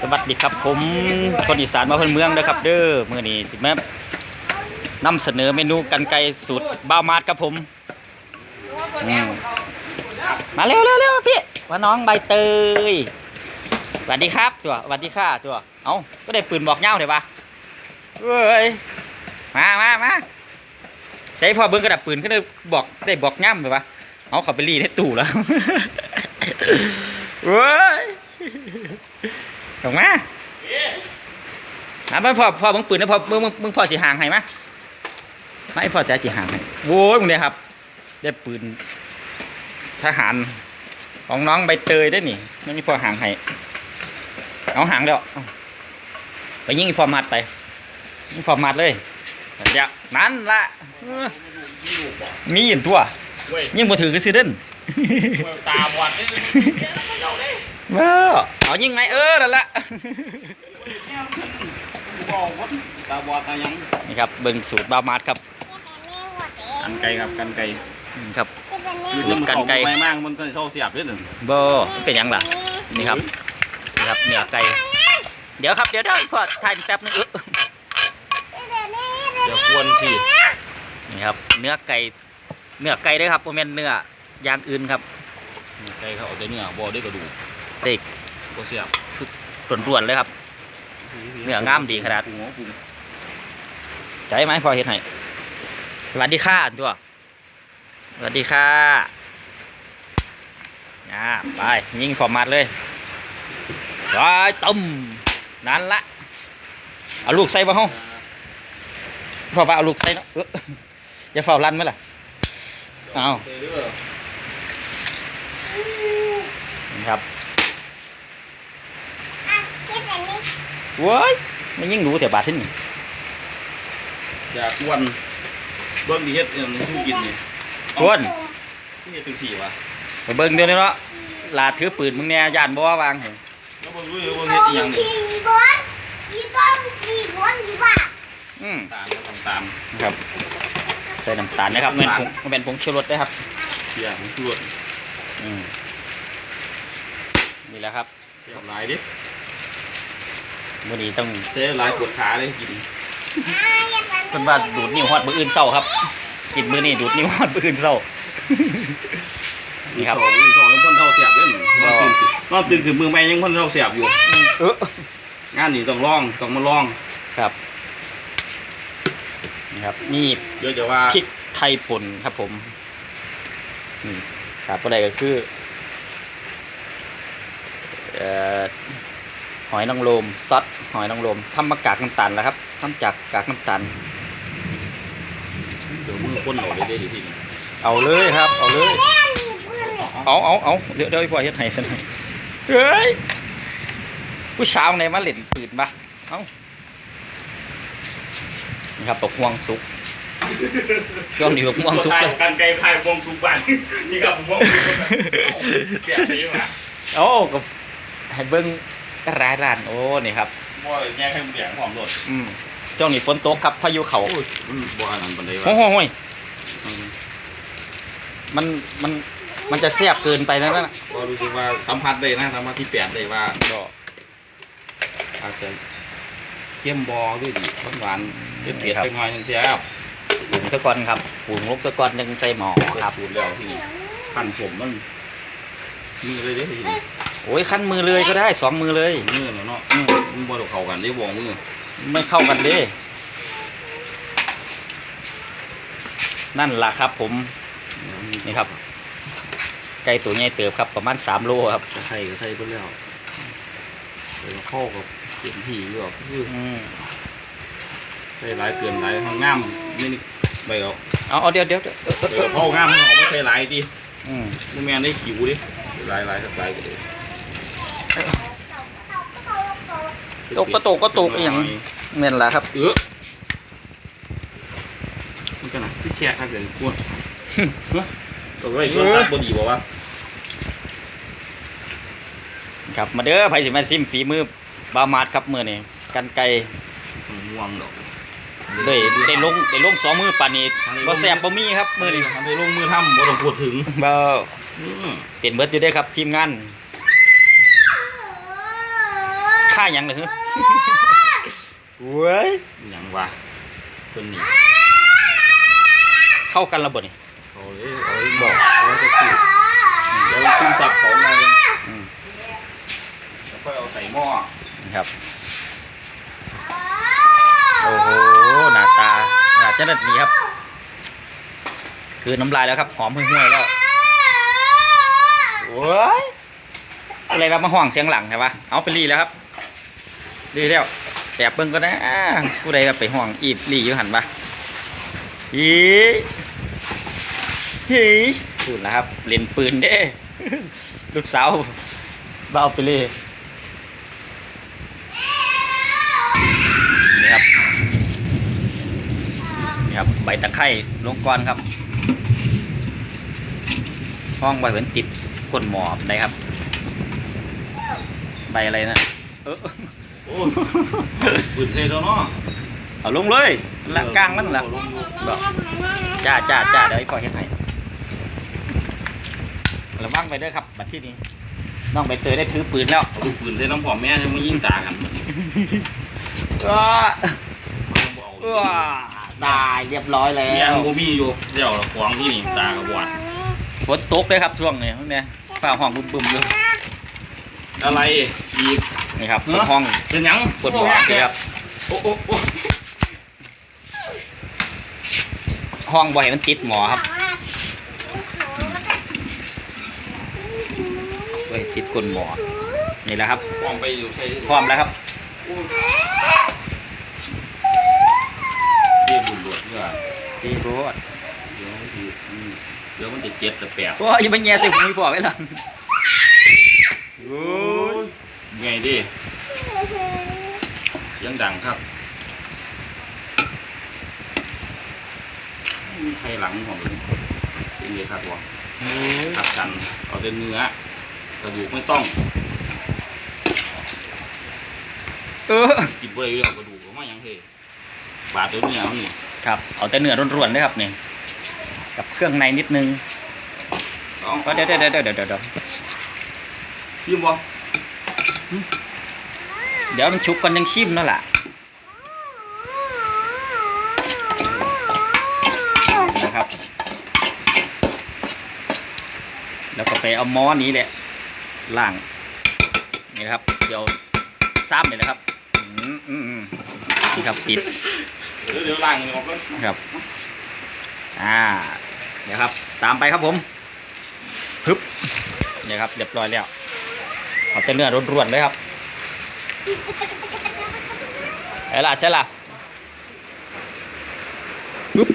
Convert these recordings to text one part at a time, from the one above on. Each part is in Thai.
สวัสดีครับผมคนอีสานมาเพิ่นเมืองนะครับ เด้อมื้อนี้สิแม่นำเสนอเมนูกันไก่สูตรบ้ามาดครับผมมาเร็วเร็วเร็วพี่ว่าน้องใบเตยสวัสดีครับตัวสวัสดีค่ะตัวเอ้าก็ได้ปืนบอกเหย้าเดี๋ยวปะเว้ยมามามาใช้พอเบิ้งกระดับปืนก็ได้บอกได้บอกย่ำเดี๋ยวปะเอาเขับไปรีในตู้แล้วเว้ย ออกมาอะพ่อพ่อมึงปืนนะพ่อมึงมึงมึงพ่อสีห่างให้มะไม่พ่อจะสีห่างให้โว้ยมึงเนี่ยครับ ได้ปืนทหารของน้องใบเตยได้นี่นั่นนี่พ่อห่างให้เอาห่างแล้วเอาไปยิงอีพ่อมัดไปยิงพ่อมัดเลยเดี๋ยวนั่นละเออมีอินตัวเว้ยยิงบ่ถือก็ซื้อเด่นตาบอดนี่เจ้าเลย ว้าเอายิงไงเออนั่นละบอกว่าตาบอดตายังนี่ครับเบิ่งสูตรบาวมาดครับกันไกครับกันไกนี่ครับคือมันกันไกไม่มากมันก็เท่าเสียบนิดหนึ่งโบเป็นหยังล่ะนี่ครับนี่ครับเนื้อไก่เดี๋ยวครับเดี๋ยวเดี๋ยวพ่อถ่ายแป๊บนึงเออเดี๋ยวควรที่นี่ครับ เนื้อไก่เนื้อไก่เด้วยครับโมเมนเนื้ออย่างอื่นครับไกเขาเอาแต่เนื้อบอด้วยกระดูก เด็กก็เสียบร่วนๆเลยครับ เนื้องามดีขนาดปรุงหัวปรุงใจไหมพ่อเฮ็ดให้สวัสดีค่ะตัวสวัสดีค่ะอ่าไป ยิงฟอร์มาดเลยไปต้มนั่นละ เอาลูกใส่บ่ห้องพ่อว่าเอาลูกใส่เนาะเอ้ออย่าเฝ้าลั่นไหมล่ะ เอานี่ครับโว้ยมันยิ่งรู้แต่บาดที่นี่อยากอ้วนเบิ้งดีเฮ็ดอย่างนี้ทุกกินนี่ทวนที่เฮ็ดถึงสี่วะไปเบิ่งเดี๋ยวนี้เนาะลาถือปืนมึงแน่ย่านบ่ว่าวางเหรอแล้วเบิ้งรู้อยู่ว่าเฮ็ดอีหยังนี่อืมตามก็ต้องตามครับใส่น้ำตาลนะครับมันเป็นผงมันเป็นผงชูรสนะครับเสียงตรวจอืมนี่แหละครับเสียบหลายดิ วันนี้ต้องเสียหลายปวดขาเลยกินเพิ่นว่าดูดนิ้วฮอดมื้ออื่นเช้าครับ กินมื้อนี้ดูดนิ้วฮอดมื้ออื่นเช้านี่ครับสองสองคนเท่าเสียบเล่นนอนตื่นขึ้นนอนตื่นขึ้นมือแม่ยังคนเท่าเสียบอยู่เอองานนี้ต้องลองต้องมาลองครับนี่ครับนี่เดี๋ยวจะว่าพริกไทยป่นครับผมนี่ครับอะไรก็คือเอ่อ หอยนางรมซอสหอยนางรมทำมากากน้ำตาลแล้วครับทำจากกากน้ำตาลเดี๋ยวมือคนเอาเลยได้ดีทีนี้เอาเลยครับ เอาเลย เอาเอาเอาเดี๋ยวเดี๋ยวไอ้พ่อเฮ็ดให้ซะหน่อยเฮ้ยผู้สาวไหนมาเล่นปืนปะเอ้านี่ครับตกห่วงสุกช่วงนี้ตกห่วงสุกเลยกันไกลพายวงสุกบันนี่ครับวงสุกบันเสียสีมาโอ้ก็ให้เบิ้ง ร้ายร้านโอ้นี่ครับบ่แยกให้เสียงหอมรถอืมช่วงนี้ฝนตกครับพายุเขาโอ้ยมันบ่อันนั้นปานใดโอ้วะโหโอ้ยมันมันมันจะเสียบเกินไปแล้วนะก็รู้สึกว่าสัมผัสได้นะสัมผัสที่แปดได้ว่าก็อาจจะเข้มบอด้วยดีหวานๆเผ็ดๆจังหน่อยจังเสียบปรุงตะกอนครับปรุงลูกตะกอนยังใส่หม้อคครัรับบพูดแล้วที่นี่พันผมมันมือเลยเด้ที่นี่ โอ้ยขั้นมือเลยก็ได้สองมือเลยมือแล้วเนาะอืมมันบ่ได้เข้ากันได้วงมือไม่เข้ากันเด้ นั่นล่ะครับ ผมนี่ครับ ไก่ตัวใหญ่เติบครับ ประมาณสามโลครับใส่ก็ใส่ไปแล้วเดี๋ยวเข้ากับเสียงผีอยู่หรอกคืออืมใส่หลายเกินหลายงามนี่นี่ใบออกเอาเอาเดี๋ยวเดี๋ยวเดี๋ยวเออเอเอออเข้างามมันออกไม่ใส่หลายดิอืมมันแม่นได้ขิวดิหลายหลายหลายก็ได้ ตกก็ตกก็ตกอย่างเม่นละครับเออมันก็น่ะที่แช่ถ้าเกิดพวกเนาะตัวไว้ตัวตัดบ่ดีบ่วะครับมาเด้อไผสิมาซิมฝีมือบามาดครับมือนี้กันไก่ม่วงดอกได้ได้ลงได้ลงสองมือปานนี้บ่แซ่บบ่มีครับมือนี้ทำได้ลงมือทำบ่ต้องพูดถึงบ่อืมเป็นเบิดอยู่เด้ครับทีมงาน ค่าหยังเลยเว้ยหยังวะตัวนี้ เข้ากันระเบิดนี่เอาเลยเอาเลยบอกเอาจะขีดเดี๋ยวชุ่มสับของมาเลยอืมแล้วค่อยเอาใส่หม้อนี่ครับ โอ้โห หน้าตาหน้าจะดัดนี้ครับ คือน้ำลายแล้วครับ หอมห่วยๆแล้วโอ้ยอะไรแบบมาห่วงเสียงหลังใช่ปะเอาไปรีแล้วครับ รีแล้วแอบเบิ่งก็นะผู้ใดแบบไปห่วงอีบรีอยู่หันปะอีฮีพูดแล้วครับ เล่นปืนเด้ ลูกสาวเบาไปเลยนี่ครับ นี่ครับ ใบตะไคร้ลงก่อนครับ ห้องใบเหมือนติดก้นหมอบได้ครับ ใบอะไรนะ เออโอ้ยปืนใส่แล้วเนาะเอาลงเลยละกลางมันละลงอยู่บอกจ้าจ้าจ้าเดี๋ยวไอ้พ่อเฮ็ดให้ระวังไปด้วยครับ บัดที่นี้น้องใบเตยได้ถือปืนแล้วเอาลูกปืนใส่น้ำผอมแม่จะมายิงตากันมันว้ามันบ่เอาว้าตายเรียบร้อยแล้เมียวมันบ่มีอยู่เดี๋ยวเราควางที่นี่ตากระบอดฝนตกเลยครับช่วงนี้พวกเนี้ยฝ้าห้องบึ้มๆเลยอะไรอีก นี่ครับเนอะห้องเป็นหยังปวดหัวนี่ครับโอ้โอ้โอ้ห้องบ่อยมันติดหมอครับบ่อยติดก้นหมอนี่แหละครับควางไปอยู่ใส่พร้อมแล้วครับเรียบบุญหลวดเนี่ยดีโรดเดี๋ยวมันสิอืมเดี๋ยวมันจะเจ็บจะแปลกโอ้ยอย่าไปแย่ใส่ผมมีพ่อไว้ล่ะโอ้ย ไงดิเสียงดังครับมีใครหลังของมันเป็นไงครับวะขับกันเอาแต่เนื้อกระดูกไม่ต้องเออกินบ่ได้เรื่องกระดูกออกมาหยังเฮ้บาดตัวเนื้อมันนี่ครับเอาแต่เนื้อร่วนๆเลยครับนี่กับเครื่องในนิดนึงต้องก็เดี๋ยวเดี๋ยวเดี๋ยวเดี๋ยวเดี๋ยวยิ้มบ่ เดี๋ยวมันชุบกันยังชิมนั่นแหละนะครับ แล้วก็ไปเอาหม้อนี้แหละล่างนี่นะครับ เดี๋ยวซ้ำเลยนะครับอืมอืมอืมนี่ครับติดเดี๋ยวเดี๋ยวล้างออกก่อนครับ อ่า เดี๋ยวครับ ตามไปครับผมฮึบเนี่ยครับเรียบร้อยแล้ว เอาแต่เนื้อร่วนๆเลยครับไอ้ล่ะเจ้าล่ะฮึบ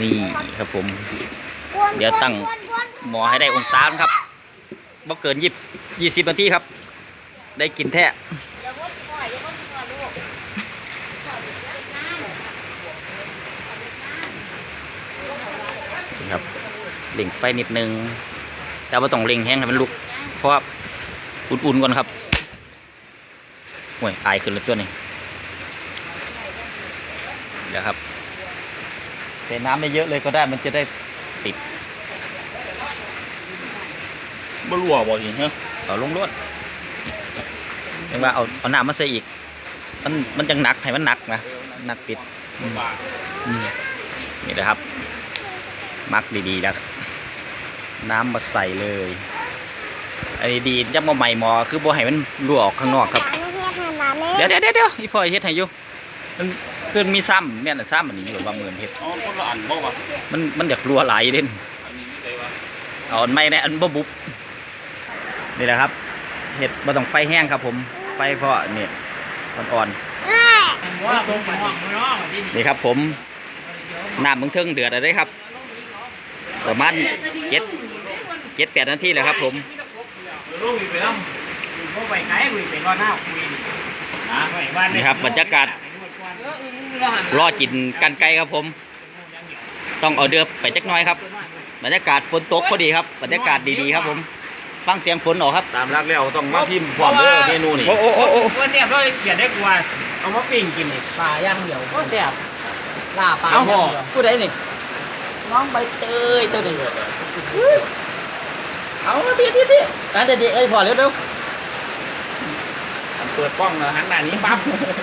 นี่ครับผม เดี๋ยวตั้งหมอให้ได้องศาครับบ่เกินยี่ยี่สิบนาทีครับ ได้กินแท้นี่ครับเล่งไฟนิดนึง แต่ว่าต้องเล่งแห้งให้มันลุก เพราะ อุ่นๆก่อนครับโอ้ยอายขึ้นแล้วตัวนี้เดี๋ยวครับใส่น้ำไม่เยอะเลยก็ได้มันจะได้ติดบ่รั่วบ่อีกฮะเอาลงรวดเห็นว่าเอาเอาน้ำมาใส่อีก มันมันจังหนักให้มันหนักนะหนักปิดอืมบาดอืมนี่นะครับ มักดีๆแล้วน้ำมาใส่เลย อันนี้ดียับมาใหม่หมอคือบ่ให้มันรั่วออกข้างนอกครับเดี๋ยวเดี๋ยวเดี๋ยวเดี๋ยวอีพ่อเฮ็ดให้อยู่มันคือมีซ้ำแม่นน่ะซ้ำอันนี้อยู่ว่ามือนเฮ็ดอ๋อคนละอันบ่วะมันมันอยากรัวไหลายเด่นอันนี้ไม่ได้วะเอาอันไม่แน่อันบ่บุบนี่แหละครับเห็ดบ่ต้องไฟแห้งครับผมไฟเพราะเนี่ยอ่อนๆนี่ครับผมน้ำมึงเทิงเดือดอะไรครับประมาณเจ็ดเจ็ดแปดนาทีแล้วครับผม นี่ครับบรรยากาศ รอกินกันไกลครับผม ต้องเอาเดือบไปจักหน้อยครับ บรรยากาศฝนตกพอดีครับ บรรยากาศดีๆครับผม ฟังเสียงฝนออกครับ ตามรักแล้วต้องมาพิมพ์พร้อมเด้อเมนูนี่ โอ้โอ้โอ้โอ้ว่าเสียบก็เขียนได้กว่า เอามาปิ้งกินนี่ปลาย่างเดียวก็เสียบลาปลาเอาย่างเดียวผู้ใดนี่น้องใบเตยตัวนี้ เอาทีทีทีการเด็ดๆเอ้ยพอเร็วเร็วเเปิดกล้องนะหันหน้านี้ปั๊บ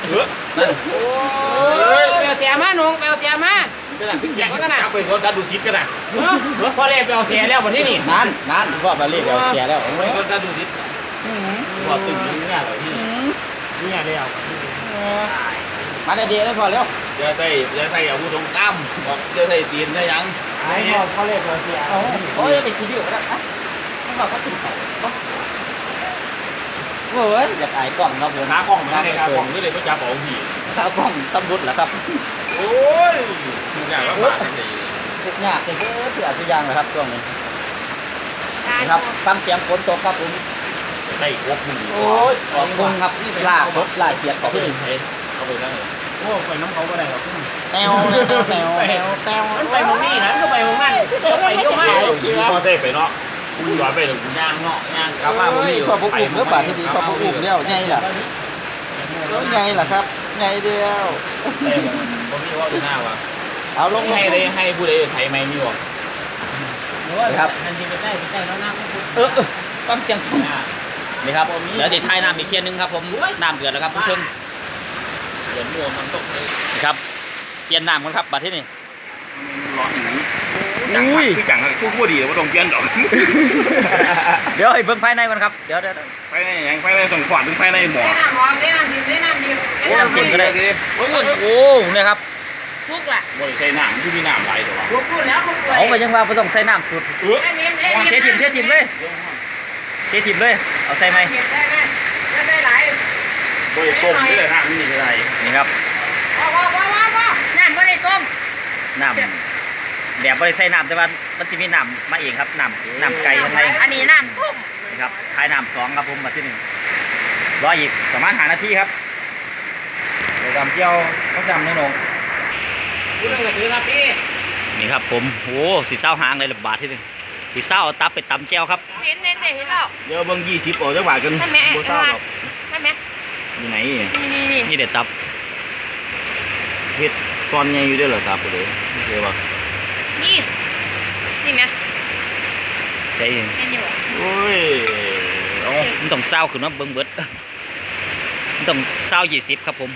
เออนั่นโอ้ยแปลเสียมาหนุ่งแปลเสียมาก็นั่นอยากก็นั่นไปรถการดูชิดก็ได้พอเรียกแปลเสียแล้ววันที่นี่นั่นนั่นว่าบาลีเดี๋ยวเสียแล้วโอ้ไปยรถการดูชิดพอตึงนี้เนี่ยเลยที่เนี่ยเดียวมาได้ดีแล้วพอแล้วจะใส่จะใส่อาวุธสงครามบอกจะใส่ตีนได้ยังไอ้บอกเขาเรียกแปลเสียโอ้ยติดทีเดียวก็ได้ อะต้องบอกก็ติดเขาโอ้ยอยากอายกล้องครับผมขากล้องมาเลยขากล้องนี่เลยก็จับเอาหีขากล้องตำรุดเหรอครับ โอ้ยทุกอย่างก็มาเลยทุกอย่างเป็นเพื่อเพื่อทุกอย่างเลยครับช่วงนี้นะครับฟังเสียงฝนตกครับผมได้ครบมึงโอ้ยขอบคุณครับลากรถลากเกียรติขอบเขาคุณไปใช้เขาไปได้โอ้ไปน้ำเขาก็ได้หรอกแนวแนวแนวแนวแนวมันไปมองนี่นะก็ไปมองนั่นก็ไปเที่ยวมาพอได้ไปเนาะ กูย้อนไปถึงย่างเนาะย่างกลับมาโอ้ยพอพวกอุ้มเมื่อบาทที่ดีพอพวกอุ้มเลี้ยวไงล่ะไงล่ะครับไงเดียวผมมีว่าดูหน้าว่ะเอาลงให้ได้ให้ผู้ใดไทยไม่มีวะครับมันจริงก็ได้ใกล้แล้วนะเออฟังเสียงฝนนี่ครับเดี๋ยวติดท้ายน้ำอีกเทียนนึงครับผมน้ำเดือดแล้วครับทุกคนเหรียญรวมันตกเลยนี่ครับเปลี่ยนน้ำกันครับบัดที่นี่ร้อนอย่างนี้ คือจังคือผู้ดีว่าต้องเปลี่ยนดอกเดี๋ยวให้เบิ่งภายในก่อนครับ เดี๋ยวเดี๋ยวไปในยังไปในส่งขวานถึงไปในหมอน้ำหอมได้น้ำดิบได้น้ำดิบโอ้น้ำจิ้มก็ได้โอ้โอ้เนี่ยครับทุกแหละบริใช้น้ำที่มีน้ำไหลตัวทุกพูดแล้วทุกพูดเอาไปยังว่าไม่ต้องใส่น้ำสุดเออไอ้นิ่มไอ้เททิมเททิมเลยเททิมเลย เอาใส่ไหมเก็บได้ไหมจะได้หลายบริต้มที่เลยน้ำนี่อะไรนี่ครับว้าวว้าวว้าวว้าวน้ำไม่ได้ต้มน้ำ แบบไม่ได้ใส่น้ำแต่ว่ามันจะมีน้ำมาเองครับน้ำน้ำไก่ข้างในอันนี้น้ำต้มนี่ครับท้ายน้ำสองครับผมมาที่หนึ่งรออีกประมาณหานาทีครับเดี๋ยวดำเจียวต้องดำแน่นอนพูดเรื่องถือครับพี่นี่ครับผมโอ้สีเศร้าหางเลยละบาทที่หนึ่งสีเศร้าเอาตับไปตำแก้วครับเห็นเห็นเห็นแล้วเดี๋ยวเบิ่งยี่สิบออกจังหวะกันใช่ไหมบ่ทราบหรอกใช่ไหมอยู่ไหนนี่นี่นี่นี่เด็ดตับเฮ็ดตอนใหญ่อยู่ด้วยเหรอครับผู้ใดไม่เคยว่า นี่ นี่ไหมใจเย็นเห็นอยู่โอ้ยเอามันต้องเศร้าขึ้นมาเบิ้งเบิดมันต้องเศร้ายี่สิบครับผม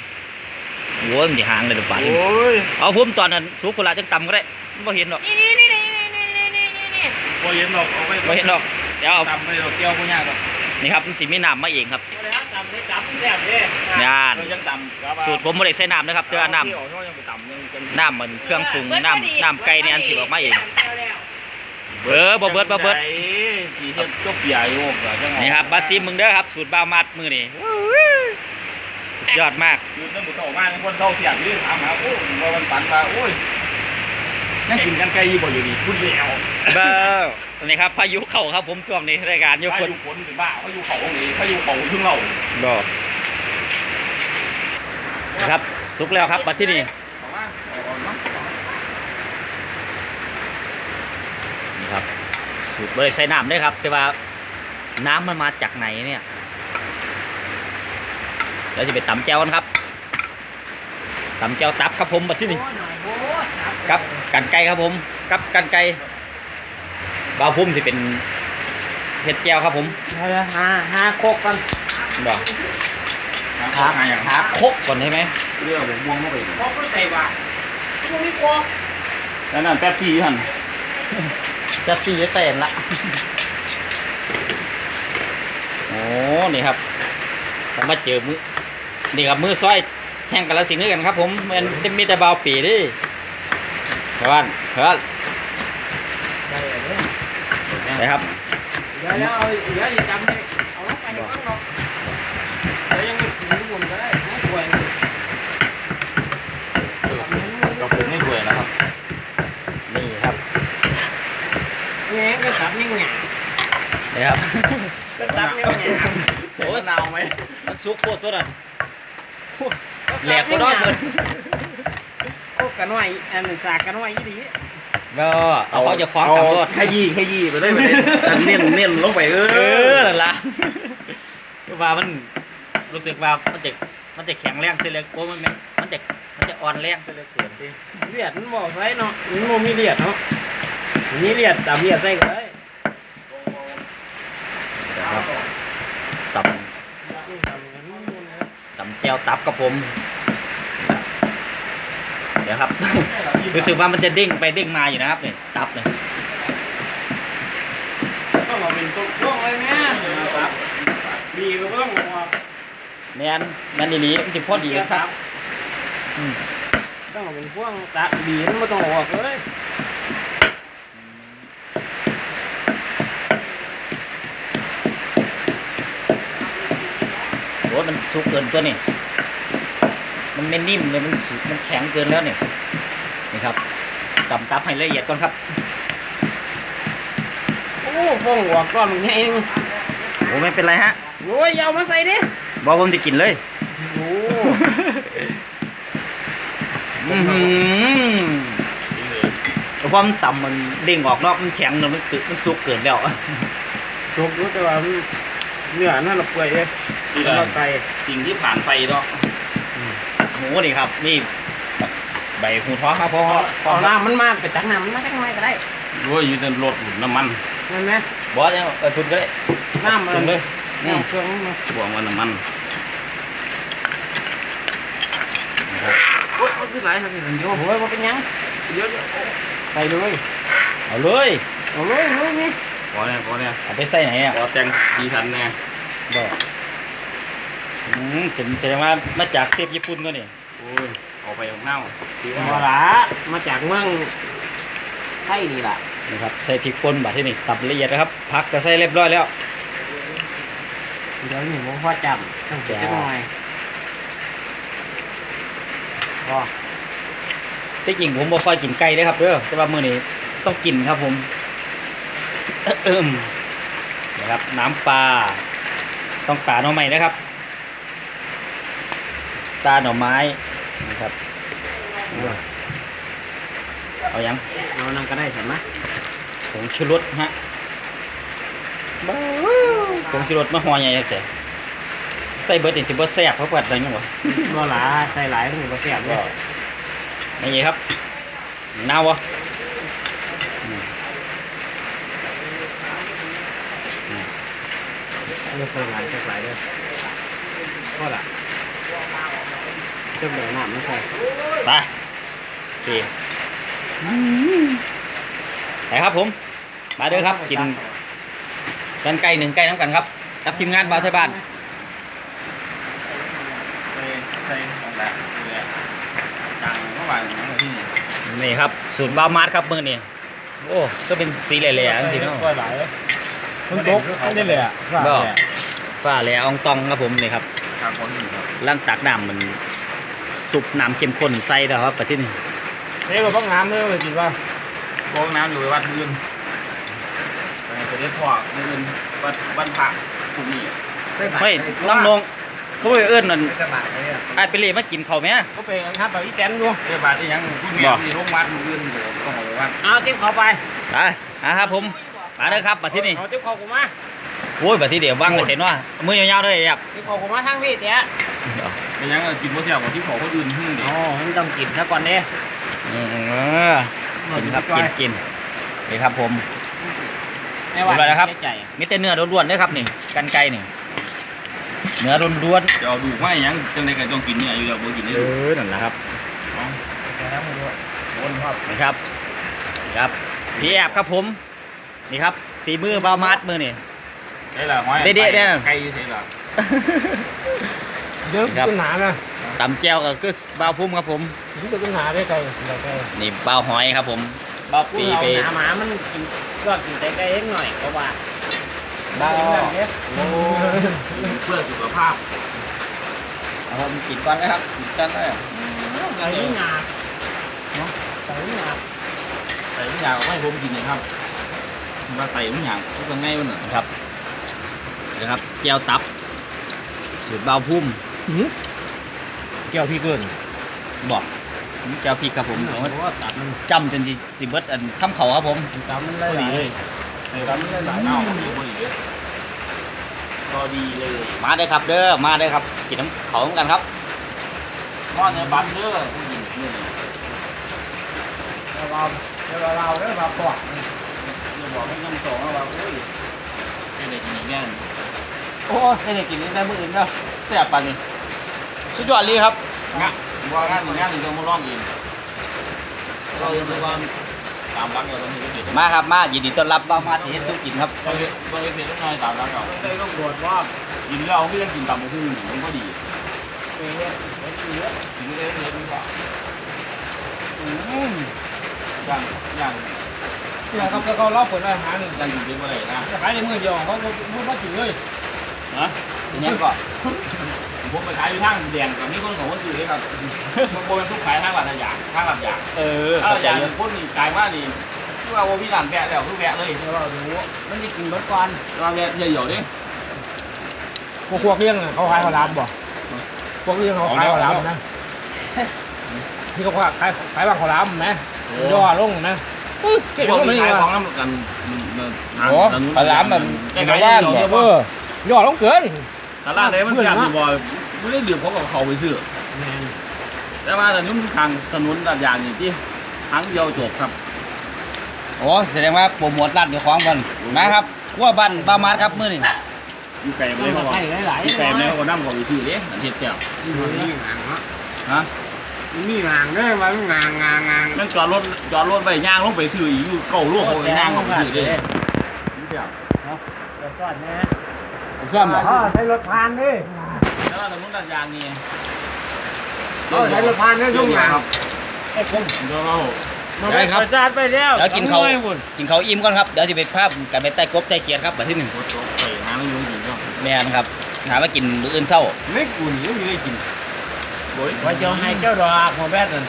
โอ้ยมันจะหางเลยละบาทนี่โอ้ยเอาผมตอนนั้นสูบกุหลาบจังต่ำก็ได้ไม่เห็นหรอกนี่นี่นี่นี่นี่นี่นี่นี่นี่บ่เห็นหรอกเอาไปไม่เห็นหรอกเดี๋ยวเอา ตำไปดอกเกี้ยวบ่ยากหรอก นี่ครับมันสีมีน้ำมาเองครับแล้วจำได้จำแซ่บเลยงานเรายังตำครับสูตรผมไม่ได้ใส่น้ำนะครับแต่ว่าน้ที่ออกเขายังไปตำยังจังำน้ำมันเครื่องปรุงน้ำน้ำไก่เนี่ยอันสิออกมาเอง เบอร์บ่เบิดบ่เบิดใจสีเฮ็ดก็เปียอยู่ก็จังเอานี่ครับบาซิมมึงเด้อครับ สูตรบาวมัดมือนี่สุดยอดมากอยู่ตั้งแต่เช้ามาคนเฒ่าเสียงนี่ถามหาโอ้ยว่ามันฝันว่าโอ้ย ยังกินกันไก่อยู่บ่อยู่ดีพูดแล้วเบอร์นี่ครับพายุเข้าครับผมช่วงนี้รายการยกพาคนยุฝนหรือบ้าพายุเขานี่พายุเขาถึงเราบ่ครับสุกแล้วครับบัดที่นี่เอามาเอามานี่ครับสูตรบริใส่น้ำด้วยครับ แต่ว่าน้ำมันมาจากไหนเนี่ยแล้วจะไปตำแจวกันครับตำแจวตับครับผมบัดที่นี่ กับกันไก่ครับผม กับกันไก่บาวพุ่มสิเป็นเห็ดแจวครับผมหาหาโคกกันบ่หาหาอย่างหาคกก่อนได้ไหมเรื่องผมม่วงมาไปโคกก็ใส่บาตรพวกนี้โคกแล้วนั่นแป๊บซี่หั่นจะสี่เต็มละโอ้นี่ครับผมมาเจอมือนี่ครับมือซ้อยแข่งกันละสิ่งนี้กันครับ ผมมันจะมีแต่เบาปีเดิ ชาวบ้านชาวบ้านไปครับกับผมไม่รวนะครับ นี่ครับนี่ครับโอ้ยหนาวไหมมันซุกโคตรตัวน่ะแหลกก็ได้เลย กกันหน่อยอันหนึ่งสากกันหน่อยยี่ดีก็เอาเขาจะฟ้องตำรวจขยี้ขยี้ไปเลยไปเลยเน้นเน้นลงไปเอเอออนั่นละว่ามันรู้สึกว่ามันจะมันจะแข็งแรงเสียเหลยโอ้มันไม่มันจะมันจะอ่อนแรงเสียเหลยเกินที่เลียดมันบอกไว้เนาะมันโมมีเลียดเนาะมีเลียดตับเลียดใส่ก็ได้นะครับตตำแก้วตับกับผม เดี๋ยวครับ รู้สึกว่ามันจะเด้งไปเด้งมาอยู่นะครับเนี่ยตับเนี่ยต้องมาเป็นตัวช่วงเลยแม่ครับดีก็ต้องบอกว่าแมนแมนดีนี้มันจะพอดีครับอืมต้องมาเป็นพวงตะดีมันไม่ต้องออกเลยโอ้ยมันสุกเกินตัวนี่ มันไม่นิ่มเลยมันสุกมันแข็งเกินแล้วเนี่ยนี่ครับตำตับให้ละเอียดก่อนครับโอ้พวงหัวก้อนมันเองโอ้ไม่เป็นไรฮะโอ้ยเอามาใส่ดิบอกผมจะกินเลยโอ้อื้อหือแต่ความต่ำมันเด้งออกนอกมันแข็งเนอะมันตึมันสุกเกินแล้วจบรู้แต่ว่าเนื้อนั่นเราเปื่อยเลยนี่แหเราละไตสิ่งที่ผ่านไฟเนาะ หมูนี่ครับ นี่ใบหูท้อครับพ่อเอาน้ำมันมาไปตักน้ำมันมาจักหน่อยก็ได้โอ้ยอยู่ในรถหุ่นน้ำมันนั่นไหมบอสเนี่ยเออทุนก็ได้น้ำมันจุ่มเลยน้ำเครื่องมันมาบวกมันน้ำมันโอ้ยเอาขึ้นไหลครับพี่โยโอ้ยมันเป็นหยังเดี๋ยวใส่เลยเอาเลยเอาเลยเลยนี่พอเนี่ยพอเนี่ยเอาไปใส่ไหนอะพอแตงดีสันเนี่ยบอก อืมจะแสดงว่ามาจากเซฟญี่ปุ่นก็นี่โอ้ยเอาไปของเน่าคือมาว่าละมาจากเมืองไทยนี่แหละนะครับใส่พริกป่นบาดที่นี่ตับละเอียดนะครับพักก็ใส่เรียบร้อยแล้วเดี๋ยวนี่ผมพ่อจำต้องเก็บจักหน่อยพอที่จริงผมบ่ค่อยกินไก่เด้อครับเด้อแต่ว่ามื้อนี้ต้องกินครับผมเอิ่มนะครับน้ำปลาต้องปลาหน่อไม้นะครับ ตาหน่อไม้นะครับ เอายังเอานั่นก็ได้ใช่ไหมผงชูรสฮะผงชูรสมาห่อใหญ่แต่ใส่เบิร์ดนี่สิบ่แซ่บเพราะว่าอะไรยังวะบ่หลาใส่หลายถึงบ่แซ่บเลยนี่ไงครับนาวะไม่ใส่หลายสักหลายเลยพอละ เจ้าเดี๋ยวน้ำไม่ใส่ไปโอเคไปครับผม มาเด้อครับ กินกันไก่หนึ่งไก่น้ำกันครับกับทีมงานบ่าวไทยบ้านใส่ใส่ของแหละเนี่ยจังเมื่อวานอย่างนั้นที่นี่นี่ครับสูตรบาวมาร์ทครับมือนี่โอ้ก็เป็นสีแหล่ๆจริงๆเนาะหลายมันตกไม่ได้เลยอะบ่ฝ้าแหล่อองตองครับผมนี่ครับทางคนอื่นครับล่างตักน้ำมัน สุปน้ำเข้มข้นใส่แล้วครับประเทศนี้เฮ้ยมาบ้องน้ำเลยเลยจริงป่ะโค้งน้ำอยู่วัดอื่นไปจะได้พออื่นวัดวันพระพรุ่งนี้เฮ้ยน้องนงเขาไปเอื้อนนั่นจะบาดเลยอะไอ้ายไปเล่มากินเขาวไหมก็ไปครับแบบอีแตนดูเรียบร้อยที่ยังพูดแม่ที่โรงวัดอื่นเดี๋ยวต้องเอาไปวัดเอาจิ้มเขาไปไปอะครับผมมาเด้อครับประเทศนี้เอาจิ้มเขากูมาโอ้ยประเทศเดี๋ยวว่างเลยเห็นว่ามือยาวๆเลยครับจิ้มเขากูมาทางพี่เจ๊เป็นยังกินบ่แซ่บกว่าที่ขอคนอื่นหึ่งเดี๋ยอ๋วอมันต้องกินซะก่อนเด้อืมกินครับกินกินนี่ครับผมไม่ว่าเรียบร้อยแล้วครับเสียใจมีแต่เนื้อล้วนๆเด้อครับนี่กันไก่นี่เนื้อล้วนจะเอาดูไม่ยังจังได๋ก็ต้องกินเนี่ยอยู่แล้วบ่กินๆได้เอดูอนั่นแหละครับคนครับนี่ครับครับพี่แอบครับผม นี่ครับฝีมือบาวมาร์ทมือนี่ได้ละห้อยเด็ดๆเนี่ยไก่ใช่ล่ะ เยอะครับ ปัญหานะตำแจวก็คือบาวพุ่มครับผม นี่จะปัญหาได้ไกลเราไกลนี่บาวหอยครับผมบาวปีปีไปไปหาหมามันกินก็กินแต่ไกลเองหน่อยเพราะว่าบาวโอ้เพื่อสุขภาพเอาผมกินก่อนนะครับกินก่อนเลยใส่หนาบเนาะใส่หนาบใส่ทุกอย่างไม่ผมกินเลยครับว่าใส่ทุกอย่างก็ต้องง่ายมันน่ะนะครับนะครับแก้วตับสูตรบาวพุ่ม เกี่ยวพี่เกินบอกนี่แก้วพริกครับผมเพเอาราะว่าตับมันจำจนสิสิเบิดอันข้ามเขาครับผมตับมันก็ได้หดีลายเลยใส่กันได้หลายเน่าดีพอดีเลยก็ดีเลยมาได้อครับเด้อมาได้อครับกินน้ำเขากันครับหม้อเนื้อบัตเตอร์ผู้หญิงนี่เลยเราเราเราเด้อมาปอดอย่าบอกให้น้ำสองว่าโอ้ยให้ได้กินอีกแน่โอ้ยไม่ได้กินนี่ได้มื้ออื่นเด้อแซ่บปานนี้ สุดยอดเลยครับงะว่างานงานนี่ต้องมาลองเองเราเรียกว่าตามรักเราต้องมีเปลี่ยนมาครับมายินดีต้อนรับบ้ามาที่เฮ็ดทุกกินครับเราเปลี่ยนเราเปลี่ยนน้อยตามรักเราได้ต้องตรวจว่ากินแล้วก็ยังกินตามมือหนึ่งมันก็ดีเอ๊ะไม่เสียกินเรื่อยๆดีกว่าอย่างอย่างเนี่ยครับแล้วเขาเล่าผลอาหารหนึ่งอย่างกินเป็นอะไรนะขายในมือเดียวเขาพูดว่าถึงเลยนะเนี่ยก็ ผมไปขายอยู่ทางแดงกับนี่คนของคนอื่นเลยครับมันโบเป็นทุกขายทางหลัดอย่างทางหลัดอย่างเออถ้าเข้าอใจย่างอยู่คนนี่กลายว่านี่ที่ว่าโมพี่หลานแวะแล้วคือแวะเลยเดี๋ยวเราดูมันจะกินรถก่อนเราแวะเหี่ยวๆดิพวกพวกเลี้ยงเขาขายข้าวหลามบ่พวกเลี้ยงเขาขายข้าวหลามนะที่เขาขายขายบางข้าวหลามไหมย่อลงนะเก่งพวกไม่นี้ดีขายว่ะของน้ำกันโอ้ข้าวหลามแบบในบ้านบ่เออย่อลงเกินตลาดเลยมันแคบ บ่อยไม่ได้ดื่มเขากับเขาไปซื้อ แมนแต่ว่าถนนทางถนนลาดยางนี่ที่ทางเดียวจบครับ โอ้แสดงว่าโปรโมทร้านเจ้าของเพิ่นมาครับครัวบ้านบ้ามาดครับมื้อนี้อยู่ไกลไม่ได้เขาบอกให้หลายอยู่ไกลไม่ได้เขานั่งเขาไปซื้อเด้อันเทียบเจ้ามีหางฮะฮะมีหางได้ไหมงางงางงางนั่นจอดรถจอดรถไปย่างลงไปซื้ออีกอยู่เก่าลูกเขาไปย่างเขาไปซื้อเด้นี่เจ้าจะซ่อนนะซ่อมบ่อ๋อใช้รถพานดิ แล้วถนนลาดยางนี่อ๋อใช้รถพานดิช่วงหลังครับไอ้ผมเดี๋ยวเราได้ครับประจานไปแล้วแล้วกินเขาวกินเขาวอิ่มก่อนครับ เดี๋ยวจะไปภาพกันไปใต้กบใต้เกียรติครับบัดที่หนึ่งโคตรไปหาแล้วยุ่งจริงเนาะแม่นครับ หามากินมื้ออื่นเช้าไม่กูนี่ไม่ได้กินโอ้ยว่าจะให้เจ้าดอกหัวแบดนั่น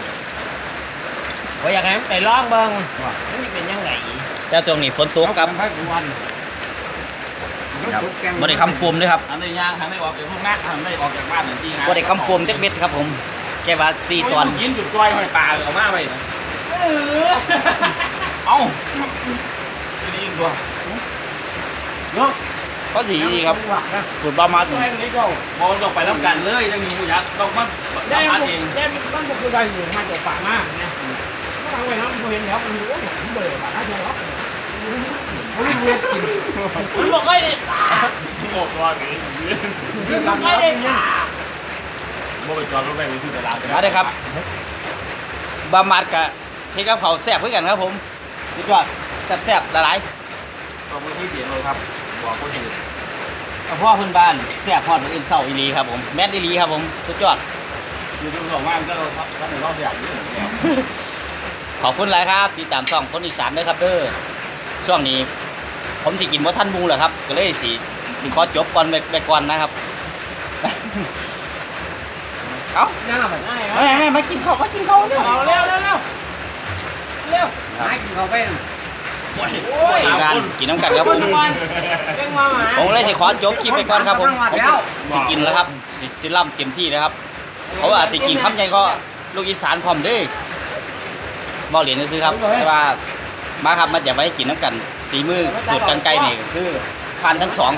ว่าอยากให้มันไปลองเบิ่งว่ามันสิเป็นยังไงแต่ตรงนี้ฝนตกครับให้วัน ครับบ่ได้คำปุ่มด้วยครับอันนี้ย่างทางได้ออกจากพวกนักทางได้ออกจากบ้านหนึ่งที่งานบ่ได้คำปุ่มจักเม็ดครับผมแค่ว่า4ตอนกินจุดก้อยหอยปลาเอามาไปนะเอ้าจะดีกว่าเนาะก็ดีดีครับว่านะสูตรบ้ามาดตัวเองนี่ก็มองต้องไปแล้วกันเลยยังมีผู้ยักษ์ต้องมาได้ทำมันเองได้มันก็คือได้อยู่มาจากป่ามาเนี่ยก็ทางไว้นะมันเห็นแล้วมันรู้ว่าผมเบื่อป่าท่าเดียวแล้วมันเวียนกิน มันบอกให้ได้ตาบอกว่าไงมันบอกให้ได้ตาบ่ไปจอดรถไปไปซื้อตลาดมาเด้ครับบ้ามาดกะเทกับเขาแซ่บคือกันครับผมสุดยอดแซ่บๆหลายต้องไปที่เดียวเลยครับบอกคนอื่นกระเพาะเพิ่นบ้านแซ่บฮอดมื้ออื่นเช้าอีหลีครับผมแม่นอีหลีครับผมสุดยอดอยู่ตรงสองบ้านก็เราถ้าถึงเราอยากยืมขอบคุณหลายครับติดตามช่องคนอีสานด้วยครับเด้อช่วงนี้ ผมสิกินบ่ทันหมูแหละครับ ก็เลยสิสิขอจบก่อนไปไปก่อนนะครับ เอ้าหน้าแบบง่ายแม่แม่มากินข้าวมากินข้าวเร็วเอาเร็วเร็วเร็วเร็วหายกินเขาเป็นโอ้ยโอ้ยกินกันกินน้ำกันครับผมเร่งมาหมาผมเลยสิขอจบคลิปไปก่อนครับผมผมสิกินแล้วครับสิสิล่ำเต็มที่แล้วครับเขาอาจจะกินคำใหญ่ก็ลูกอีสานพร้อมเด้อบ่เหรียญซื้อครับแต่ว่ามาครับมาอย่าไว้กินน้ำกัน ตีมือสูตรกันไกลนี่ก็คือทานทั้งสอง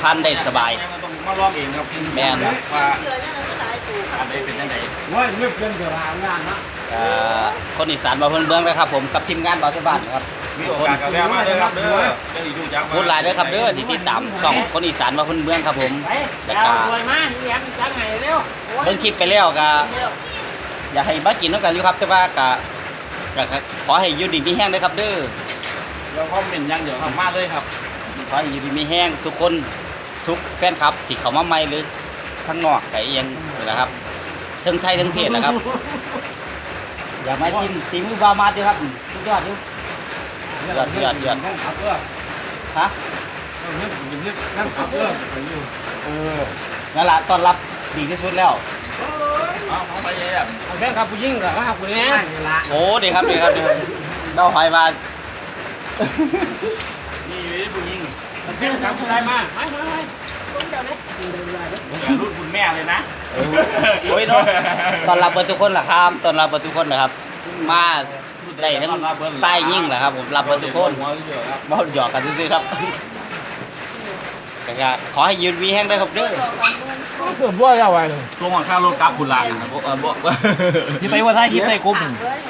ทานได้สบายต้องมาลองเองครับแม่นครับ ว่าเสือยังไงก็ตายตูอันไหนเป็นยังไงว่าเงียบเกินเดี๋ยวหางานนะเอ่อคนอีสานมาเพิ่นเบื้องนะครับ ผมกับทีมงานบอสบ้านครับมีโอกาสกับแม่มาเลยครับเด้อจะอยู่จักพูดหลายเด้อครับเด้อที่ติดตามช่องคนอีสานมาเพิ่นเบื้องครับ ผมไปเอาสวยมากนี่แอมจังไงเร็วเบิ่งคลิปไปแล้วก็อยากให้มากินด้วยกันอยู่ครับ แต่ว่าก็ก็ก็ขอให้อยู่ดีมีแห้งด้วยครับเด้อ เราคอมเมนต์ยังเดี๋ยวทำมาเลยครับขอให้อยู่ดีมีแห้งทุกคนทุกแฟนคลับที่เข้ามาใหม่หรือข้างนอกก็เอียงนี่แหละครับทั้งไทยทั้งเพศนะครับ อยากมาชิมสีมือบามาดอยู่ครับสุดยอดอยู่ยอดยอดยอดนั่งขับเรือฮะนั่งขับเรือเออนั่นแหละต้อนรับดีที่สุดแล้วเอาเอาไปเลยอะแฟนขับผู้หญิงเหรอครับคุณแม่โอ้ดีครับดีครับดีครับเราหอยมา นี่ผู้หญิงแฟนขับผู้ชายมาไม่ไม่ไม่รุ่นคุณแม่เลยนะโอ้ยเนาะตอนรับเปิดทุกคนแหละครับตอนรับเปิดทุกคนนะครับ มาได้ทั้งไส้ยิ่งแหละครับ ผมรับเปิดทุกคนหัวเยอะครับ มาหยอกกันซื้อๆครับ ก็ขอให้ยืนวีแห้งได้ครับเด้อเกือบบัวแล้วไว้ช่วงข้างรถกราฟคุณลานนะพวกเออพวกที่ไปว่าถ่ายคลิปใต้กบ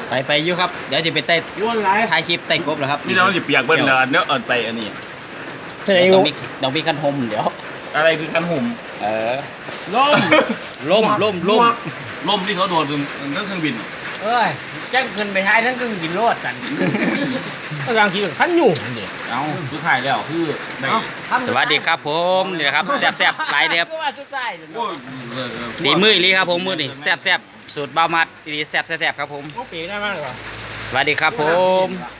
ไปไปอยู่ครับ เดี๋ยวจะไปใต้ย้วนไหลถ่ายคลิปใต้กบแล้วครับนี่เราจะเปียกเบิ้ลเนื้อเนื้อเอินไปอันนี้ใช่เดี๋ยวต้องมีต้องมีกันหมเดี๋ยว อะไรคือคันหุ่มเออล้มล่มล่มล่มล่มที่เขาโดดถึงนั่นเครื่องบิน เอ้ยแจ้งเกินไปท้ายทั้งกึ่งกินโลดกันก็กลางทีขั้นอยู่นั่นดิเอ้าสุดท้ายแล้วคือได้สวัสดีครับผมนี่นะครับแซ่บแซ่บหลายเด้อครับก็ว่าสุดท้ายโอ้ยเออเออดีมืออีหลีครับผมมือนี่แซ่บแซ่บสูตรบามัดอีหลีแซ่บแซ่บครับผม โอ้ปีกได้มากเลยว่ะ สวัสดีครับผมเ